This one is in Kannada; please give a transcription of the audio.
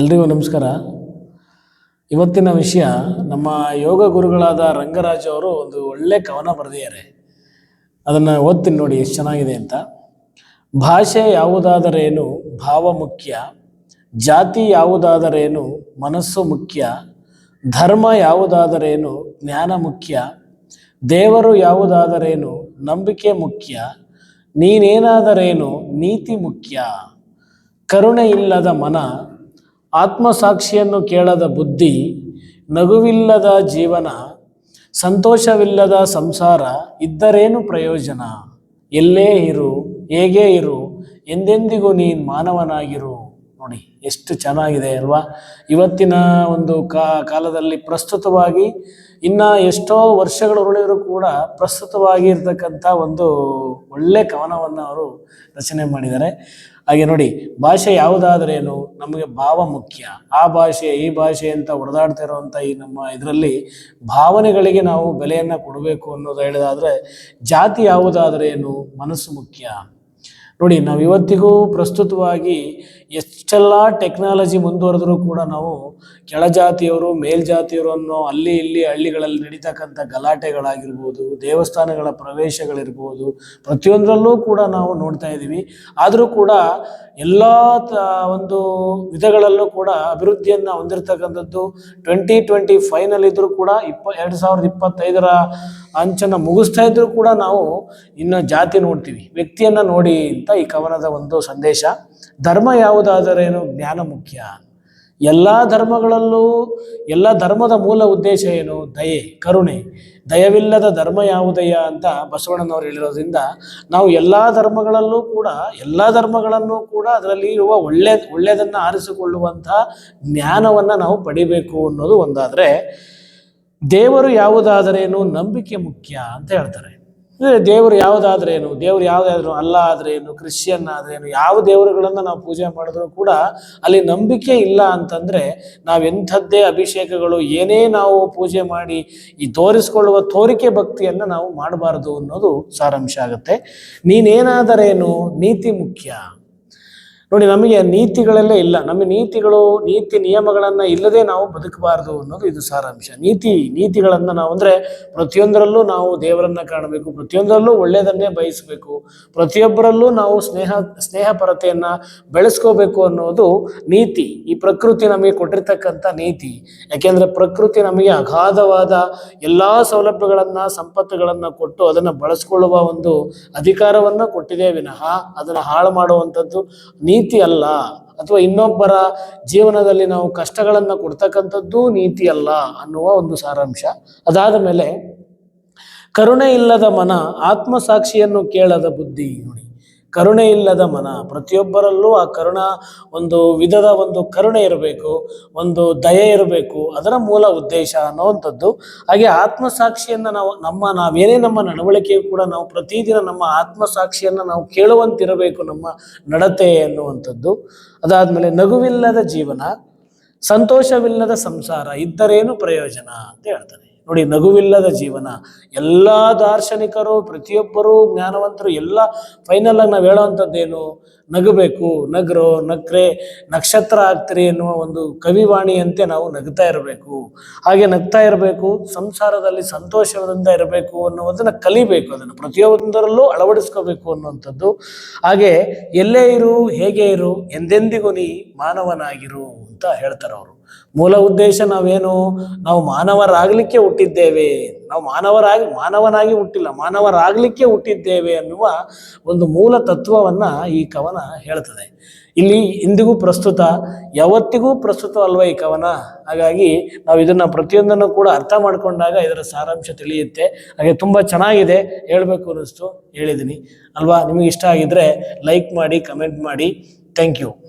ಎಲ್ರಿಗೂ ನಮಸ್ಕಾರ. ಇವತ್ತಿನ ವಿಷಯ, ನಮ್ಮ ಯೋಗ ಗುರುಗಳಾದ ರಂಗರಾಜ್ ಅವರು ಒಂದು ಒಳ್ಳೆ ಕವನ ಬರೆದಿದ್ದಾರೆ. ಅದನ್ನು ಓದ್ತೀನಿ ನೋಡಿ ಎಷ್ಟು ಚೆನ್ನಾಗಿದೆ ಅಂತ. ಭಾಷೆ ಯಾವುದಾದರೇನು ಭಾವ ಮುಖ್ಯ, ಜಾತಿ ಯಾವುದಾದರೇನು ಮನಸ್ಸು ಮುಖ್ಯ, ಧರ್ಮ ಯಾವುದಾದರೇನು ಜ್ಞಾನ ಮುಖ್ಯ, ದೇವರು ಯಾವುದಾದರೇನು ನಂಬಿಕೆ ಮುಖ್ಯ ನೀನೇನಾದರೇನು ನೀತಿ ಮುಖ್ಯ, ಕರುಣೆ ಇಲ್ಲದ ಮನ ಆತ್ಮಸಾಕ್ಷಿಯನ್ನು ಕೇಳದ ಬುದ್ಧಿ, ನಗುವಿಲ್ಲದ ಜೀವನ, ಸಂತೋಷವಿಲ್ಲದ ಸಂಸಾರ ಇದ್ದರೇನು ಪ್ರಯೋಜನ? ಎಲ್ಲೇ ಇರು, ಹೇಗೇ ಇರು, ಎಂದೆಂದಿಗೂ ನೀನು ಮಾನವನಾಗಿರು. ನೋಡಿ, ಎಷ್ಟು ಚೆನ್ನಾಗಿದೆ ಅಲ್ವಾ? ಇವತ್ತಿನ ಒಂದು ಕಾ, ಕಾಲದಲ್ಲಿ ಪ್ರಸ್ತುತವಾಗಿ ಇನ್ನ ಎಷ್ಟೋ ವರ್ಷಗಳು ಉರುಳಿದ್ರು ಕೂಡ ಪ್ರಸ್ತುತವಾಗಿ ಇರ್ತಕ್ಕಂಥ ಒಂದು ಒಳ್ಳೆ ಕವನವನ್ನು ಅವರು ರಚನೆ ಮಾಡಿದ್ದಾರೆ. ಹಾಗೆ ನೋಡಿ, ಭಾಷೆ ಯಾವುದಾದ್ರೇನು ನಮಗೆ ಭಾವ ಮುಖ್ಯ. ಆ ಭಾಷೆ, ಈ ಭಾಷೆ ಅಂತ ಹೊಡೆದಾಡ್ತಾ ಇರುವಂಥ ಈ ನಮ್ಮ ಇದರಲ್ಲಿ ಭಾವನೆಗಳಿಗೆ ನಾವು ಬೆಲೆಯನ್ನು ಕೊಡಬೇಕು ಅನ್ನೋದು ಹೇಳಿದಾದರೆ ಜಾತಿ ಯಾವುದಾದ್ರೇನು ಮನಸ್ಸು ಮುಖ್ಯ. ನೋಡಿ ನಾವು ಇವತ್ತಿಗೂ ಪ್ರಸ್ತುತವಾಗಿ ಎಷ್ಟೆಲ್ಲ ಟೆಕ್ನಾಲಜಿ ಮುಂದುವರೆದ್ರೂ ಕೂಡ ನಾವು ಕೆಳಜಾತಿಯವರು ಮೇಲ್ಜಾತಿಯವರು ಅನ್ನೋ ಅಲ್ಲಿ ಇಲ್ಲಿ ಹಳ್ಳಿಗಳಲ್ಲಿ ನಡೀತಕ್ಕಂಥ ಗಲಾಟೆಗಳಾಗಿರ್ಬೋದು, ದೇವಸ್ಥಾನಗಳ ಪ್ರವೇಶಗಳಿರ್ಬೋದು, ಪ್ರತಿಯೊಂದರಲ್ಲೂ ಕೂಡ ನಾವು ನೋಡ್ತಾ ಇದ್ದೀವಿ. ಆದರೂ ಕೂಡ ಎಲ್ಲ ತ ಒಂದು ವಿಧಗಳಲ್ಲೂ ಕೂಡ ಅಭಿವೃದ್ಧಿಯನ್ನು ಹೊಂದಿರತಕ್ಕಂಥದ್ದು ಟ್ವೆಂಟಿ ಟ್ವೆಂಟಿ ಫೈನಲ್ ಇದ್ದರೂ ಕೂಡ ಇಪ್ಪ ಎರಡು ಸಾವಿರದ ಇಪ್ಪತ್ತೈದರ ಅಂಚನ್ನು ಮುಗಿಸ್ತಾ ಇದ್ದರೂ ಕೂಡ ನಾವು ಇನ್ನು ಜಾತಿ ನೋಡ್ತೀವಿ. ವ್ಯಕ್ತಿಯನ್ನು ನೋಡಿ ಅಂತ ಈ ಕವನದ ಒಂದು ಸಂದೇಶ. ಧರ್ಮ ಯಾವುದಾದರೇನು ಜ್ಞಾನ ಮುಖ್ಯ? ಎಲ್ಲ ಧರ್ಮಗಳಲ್ಲೂ, ಎಲ್ಲ ಧರ್ಮದ ಮೂಲ ಉದ್ದೇಶ ಏನು? ದಯೆ, ಕರುಣೆ. ದಯವಿಲ್ಲದ ಧರ್ಮ ಯಾವುದಯ್ಯ ಅಂತ ಬಸವಣ್ಣನವರು ಹೇಳಿರೋದ್ರಿಂದ ನಾವು ಎಲ್ಲ ಧರ್ಮಗಳಲ್ಲೂ ಕೂಡ, ಎಲ್ಲ ಧರ್ಮಗಳನ್ನು ಕೂಡ ಅದರಲ್ಲಿ ಇರುವ ಒಳ್ಳೆ, ಒಳ್ಳೆಯದನ್ನು ಆರಿಸಿಕೊಳ್ಳುವಂಥ ಜ್ಞಾನವನ್ನು ನಾವು ಪಡಿಬೇಕು ಅನ್ನೋದು ಒಂದಾದರೆ ದೇವರು ಯಾವುದಾದರೇನು ನಂಬಿಕೆ ಮುಖ್ಯ ಅಂತ ಹೇಳ್ತಾರೆ. ಅಂದ್ರೆ ದೇವರು ಯಾವುದಾದ್ರೇನು ದೇವರು ಯಾವುದಾದ್ರೂ ಅಲ್ಲ ಆದ್ರೇನು ಕ್ರಿಶ್ಚಿಯನ್ ಆದ್ರೇನು ಯಾವ ದೇವರುಗಳನ್ನು ನಾವು ಪೂಜೆ ಮಾಡಿದ್ರು ಕೂಡ ಅಲ್ಲಿ ನಂಬಿಕೆ ಇಲ್ಲ ಅಂತಂದ್ರೆ ನಾವೆಂಥದ್ದೇ ಅಭಿಷೇಕಗಳು ಏನೇ ನಾವು ಪೂಜೆ ಮಾಡಿ ಈ ತೋರಿಸ್ಕೊಳ್ಳುವ ತೋರಿಕೆ ಭಕ್ತಿಯನ್ನು ನಾವು ಮಾಡಬಾರದು ಅನ್ನೋದು ಸಾರಾಂಶ ಆಗುತ್ತೆ. ನೀನೇನಾದರೇನು? ನೀತಿ ಮುಖ್ಯ. ನೋಡಿ, ನಮಗೆ ನೀತಿಗಳೆಲ್ಲ ಇಲ್ಲ. ನಮ್ಮ ನೀತಿಗಳು, ನೀತಿ ನಿಯಮಗಳನ್ನು ಇಲ್ಲದೆ ನಾವು ಬದುಕಬಾರದು ಅನ್ನೋದು ಇದು ಸಾರಾಂಶ. ನೀತಿ, ನೀತಿಗಳನ್ನು ನಾವು ಅಂದರೆ ಪ್ರತಿಯೊಂದರಲ್ಲೂ ನಾವು ದೇವರನ್ನ ಕಾಣಬೇಕು, ಪ್ರತಿಯೊಂದರಲ್ಲೂ ಒಳ್ಳೆಯದನ್ನೇ ಬಯಸಬೇಕು, ಪ್ರತಿಯೊಬ್ಬರಲ್ಲೂ ನಾವು ಸ್ನೇಹ, ಸ್ನೇಹಪರತೆಯನ್ನು ಬೆಳೆಸ್ಕೋಬೇಕು ಅನ್ನೋದು ನೀತಿ. ಈ ಪ್ರಕೃತಿ ನಮಗೆ ಕೊಟ್ಟಿರ್ತಕ್ಕಂಥ ನೀತಿ. ಯಾಕೆಂದರೆ ಪ್ರಕೃತಿ ನಮಗೆ ಅಗಾಧವಾದ ಎಲ್ಲ ಸೌಲಭ್ಯಗಳನ್ನು, ಸಂಪತ್ತುಗಳನ್ನು ಕೊಟ್ಟು ಅದನ್ನು ಬಳಸ್ಕೊಳ್ಳುವ ಒಂದು ಅಧಿಕಾರವನ್ನು ಕೊಟ್ಟಿದೆ ವಿನಃ ಅದನ್ನು ಹಾಳು ಮಾಡುವಂಥದ್ದು ನೀತಿ. ಅಲ್ಲ. ಅಥವಾ ಇನ್ನೊಬ್ಬರ ಜೀವನದಲ್ಲಿ ನಾವು ಕಷ್ಟಗಳನ್ನು ಕೊಡ್ತಕ್ಕಂಥದ್ದು ನೀತಿ ಅಲ್ಲ ಅನ್ನುವ ಒಂದು ಸಾರಾಂಶ. ಅದಾದ ಮೇಲೆ ಕರುಣೆ ಇಲ್ಲದ ಮನ ಆತ್ಮಸಾಕ್ಷಿಯನ್ನು ಕೇಳದ ಬುದ್ಧಿ ನೋಡಿ. ಕರುಣೆ ಇಲ್ಲದ ಮನ. ಪ್ರತಿಯೊಬ್ಬರಲ್ಲೂ ಆ ಕರುಣ ಒಂದು ವಿಧದ ಒಂದು ಕರುಣೆ ಇರಬೇಕು, ಒಂದು ದಯೆ ಇರಬೇಕು. ಅದರ ಮೂಲ ಉದ್ದೇಶ ಅನ್ನುವಂಥದ್ದು. ಹಾಗೆ ಆತ್ಮಸಾಕ್ಷಿಯನ್ನು ನಾವು, ನಮ್ಮ, ನಾವೇನೇ ನಮ್ಮ ನಡವಳಿಕೆ ಕೂಡ ನಾವು ಪ್ರತಿದಿನ ನಮ್ಮ ಆತ್ಮಸಾಕ್ಷಿಯನ್ನು ನಾವು ಕೇಳುವಂತಿರಬೇಕು ನಮ್ಮ ನಡತೆ ಅನ್ನುವಂಥದ್ದು. ಅದಾದಮೇಲೆ ನಗುವಿಲ್ಲದ ಜೀವನ, ಸಂತೋಷವಿಲ್ಲದ ಸಂಸಾರ ಇದ್ದರೇನು ಪ್ರಯೋಜನ ಅಂತ ಹೇಳ್ತಾರೆ. ನೋಡಿ ನಗುವಿಲ್ಲದ ಜೀವನ. ಎಲ್ಲ ದಾರ್ಶನಿಕರು, ಪ್ರತಿಯೊಬ್ಬರು ಜ್ಞಾನವಂತರು, ಎಲ್ಲ ಫೈನಲ್ ಆಗಿ ನಾವು ಹೇಳೋವಂಥದ್ದೇನು? ನಗಬೇಕು, ನಗ್ರೋ, ನಕ್ರೆ, ನಕ್ಷತ್ರ ಆಗ್ತೀರಿ ಎನ್ನುವ ಒಂದು ಕವಿವಾಣಿಯಂತೆ ನಾವು ನಗ್ತಾ ಇರಬೇಕು. ಹಾಗೆ ನಗ್ತಾ ಇರಬೇಕು, ಸಂಸಾರದಲ್ಲಿ ಸಂತೋಷದಿಂದ ಇರಬೇಕು ಅನ್ನುವುದನ್ನು ಕಲಿಬೇಕು ಅದನ್ನು. ಪ್ರತಿಯೊಂದರಲ್ಲೂ ಅಳವಡಿಸ್ಕೋಬೇಕು ಅನ್ನುವಂಥದ್ದು. ಹಾಗೆ ಎಲ್ಲೇ ಇರು, ಹೇಗೆ ಇರು, ಎಂದೆಂದಿಗೂ ನೀ ಮಾನವನಾಗಿರು ಅಂತ ಹೇಳ್ತಾರೆ ಅವರು ಮೂಲ ಉದ್ದೇಶ ನಾವೇನು? ನಾವು ಮಾನವರಾಗಲಿಕ್ಕೆ ಹುಟ್ಟಿದ್ದೇವೆ. ನಾವು ಮಾನವರಾಗಿ, ಮಾನವನಾಗಿ ಹುಟ್ಟಿಲ್ಲ, ಮಾನವರಾಗಲಿಕ್ಕೆ ಹುಟ್ಟಿದ್ದೇವೆ ಅನ್ನುವ ಒಂದು ಮೂಲ ತತ್ವವನ್ನು ಈ ಕವನ ಹೇಳ್ತದೆ. ಇಲ್ಲಿ ಇಂದಿಗೂ ಪ್ರಸ್ತುತ, ಯಾವತ್ತಿಗೂ ಪ್ರಸ್ತುತ ಅಲ್ವ ಈ ಕವನ? ಹಾಗಾಗಿ ನಾವು ಇದನ್ನು ಪ್ರತಿಯೊಂದನ್ನು ಕೂಡ ಅರ್ಥ ಮಾಡಿಕೊಂಡಾಗ ಇದರ ಸಾರಾಂಶ ತಿಳಿಯುತ್ತೆ. ಹಾಗೆ ತುಂಬ ಚೆನ್ನಾಗಿದೆ ಹೇಳಬೇಕು ಅನ್ನಿಸ್ತು ಹೇಳಿದ್ದೀನಿ ಅಲ್ವಾ? ನಿಮಗೆ ಇಷ್ಟ ಆಗಿದ್ದರೆ ಲೈಕ್ ಮಾಡಿ ಕಮೆಂಟ್ ಮಾಡಿ. Thank you